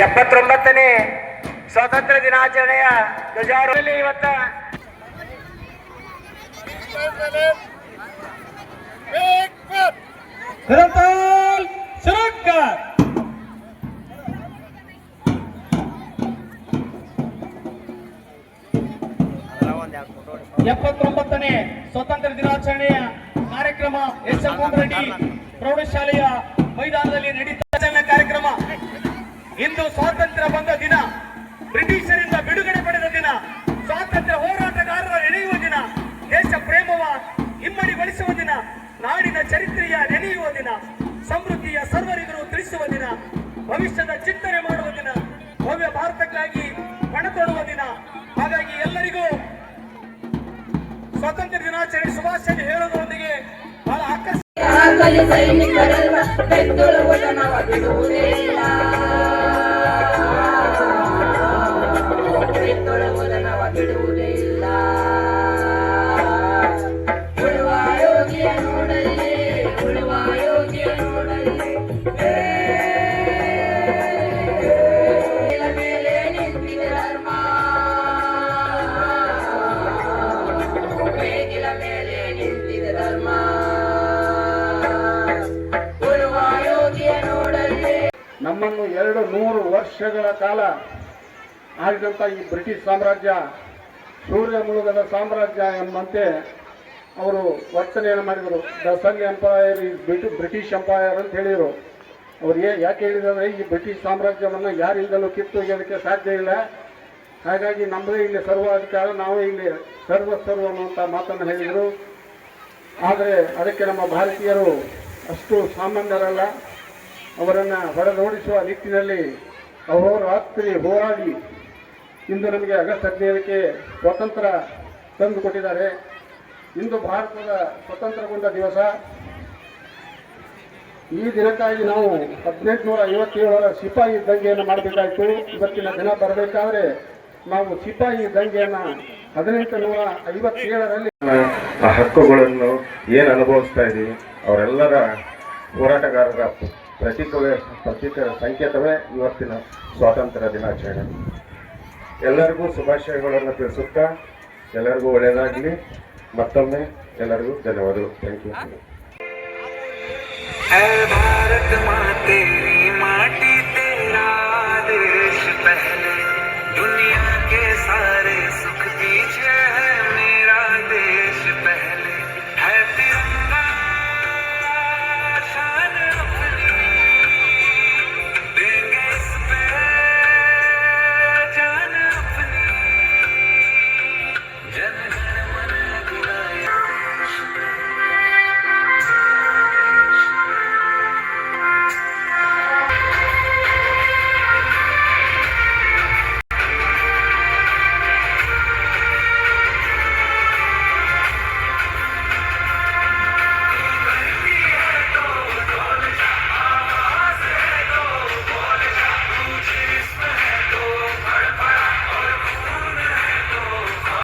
ಎಪ್ಪತ್ತೊಂಬತ್ತನೇ ಸ್ವಾತಂತ್ರ್ಯ ದಿನಾಚರಣೆಯ ಧ್ವಜಾರೋಹಣೆ ಇವತ್ತ ಎಪ್ಪತ್ತೊಂಬತ್ತನೇ ಸ್ವಾತಂತ್ರ್ಯ ದಿನಾಚರಣೆಯ ಕಾರ್ಯಕ್ರಮ ಎಸ್ ಎಂ ರೆಡ್ಡಿ ಪ್ರೌಢಶಾಲೆಯ ಮೈದಾನದಲ್ಲಿ ನಡೀತಾ ಇಂದು ಸ್ವಾತಂತ್ರ್ಯ ಬಂದ ದಿನ, ಬ್ರಿಟಿಷರಿಂದ ಬಿಡುಗಡೆ ಪಡೆದ ದಿನ, ಸ್ವಾತಂತ್ರ್ಯ ಹೋರಾಟಗಾರರ ನೆನೆಯುವ ದಿನ, ದೇಶ ಪ್ರೇಮವ ಇಮ್ಮಡಿಗೊಳಿಸುವ ದಿನ, ನಾಡಿನ ಚರಿತ್ರೆಯ ನೆನೆಯುವ ದಿನ, ಸಮೃದ್ಧಿಯ ಸರ್ವರಿಗೂ ತಿಳಿಸುವ ದಿನ, ಭವಿಷ್ಯದ ಚಿಂತನೆ ಮಾಡುವ ದಿನ, ಭವ್ಯ ಭಾರತಕ್ಕಾಗಿ ಪಣ ತೊಡುವ ದಿನ. ಹಾಗಾಗಿ ಎಲ್ಲರಿಗೂ ಸ್ವಾತಂತ್ರ್ಯ ದಿನಾಚರಣೆ ಶುಭಾಶಯ ಹೇಳುವುದರೊಂದಿಗೆ ಬಹಳ ಆಕರ್ಷಕ ಸೈನಿಕರೆಲ್ಲ ನವ ಇಲ್ಲ. ನಮ್ಮನ್ನು ಎರಡು ನೂರು ವರ್ಷಗಳ ಕಾಲ ಆಳಿದಂಥ ಈ ಬ್ರಿಟಿಷ್ ಸಾಮ್ರಾಜ್ಯ ಸೂರ್ಯ ಮುಳುಗದ ಸಾಮ್ರಾಜ್ಯ ಎಂಬಂತೆ ಅವರು ವರ್ತನೆಯನ್ನು ಮಾಡಿದರು. ದ ಸನ್ ಎಂಪೈರ್ ಈ ಬ್ರಿಟಿಷ್ ಎಂಪೈರ್ ಅಂತ ಹೇಳಿದರು. ಅವ್ರು ಏ, ಯಾಕೆ ಹೇಳಿದರೆ ಈ ಬ್ರಿಟಿಷ್ ಸಾಮ್ರಾಜ್ಯವನ್ನು ಯಾರಿಂದಲೂ ಕಿತ್ತೊಗೆಯೋದಕ್ಕೆ ಸಾಧ್ಯ ಇಲ್ಲ. ಹಾಗಾಗಿ ನಮ್ಮದೇ ಇಲ್ಲಿ ಸರ್ವ ಅಧಿಕಾರ ನಾವೇ ಇಲ್ಲಿ ಸರ್ವ ಸರ್ವ ಅನ್ನುವಂಥ ಮಾತನ್ನು ಹೇಳಿದರು. ಆದರೆ ಅದಕ್ಕೆ ನಮ್ಮ ಭಾರತೀಯರು ಅಷ್ಟು ಸಾಮಾನ್ಯರಲ್ಲ. ಅವರನ್ನು ಹೊರದೋಡಿಸುವ ನಿಟ್ಟಿನಲ್ಲಿ ಅವರು ರಾತ್ರಿ ಹೋರಾಡಿ ಇಂದು ನಮಗೆ ಆಗಸ್ಟ್ ಹದಿನೈದಕ್ಕೆ ಸ್ವಾತಂತ್ರ್ಯ ತಂದು ಕೊಟ್ಟಿದ್ದಾರೆ ಇಂದು ಭಾರತದ ಸ್ವತಂತ್ರಗೊಂಡ ದಿವಸ. ಈ ದಿನಕ್ಕಾಗಿ ನಾವು ಹದಿನೆಂಟುನೂರ ಐವತ್ತೇಳರ ಸಿಪಾಯಿ ದಂಗೆಯನ್ನು ಮಾಡಬೇಕಾಯಿತು. ಇವತ್ತಿನ ದಿನ ಬರಬೇಕಾದ್ರೆ ನಾವು ಸಿಪಾಯಿ ದಂಗೆಯನ್ನು ಹದಿನೆಂಟು ನೂರ ಐವತ್ತೇಳರಲ್ಲಿ ಆ ಹಕ್ಕುಗಳನ್ನು ಏನು ಅನುಭವಿಸ್ತಾ ಇದ್ದೀವಿ ಅವರೆಲ್ಲರ ಹೋರಾಟಗಾರರ ಪ್ರತೀಕವೇ ಪ್ರತೀಕ ಸಂಕೇತವೇ ಇವತ್ತಿನ ಸ್ವಾತಂತ್ರ್ಯ ದಿನಾಚರಣೆ. ಎಲ್ಲರಿಗೂ ಶುಭಾಶಯಗಳನ್ನು ತಿಳಿಸುತ್ತಾ ಎಲ್ಲರಿಗೂ ಒಳ್ಳೆಯದಾಗಲಿ. ಮತ್ತೊಮ್ಮೆ ಎಲ್ಲರಿಗೂ ಧನ್ಯವಾದಗಳು. Thank you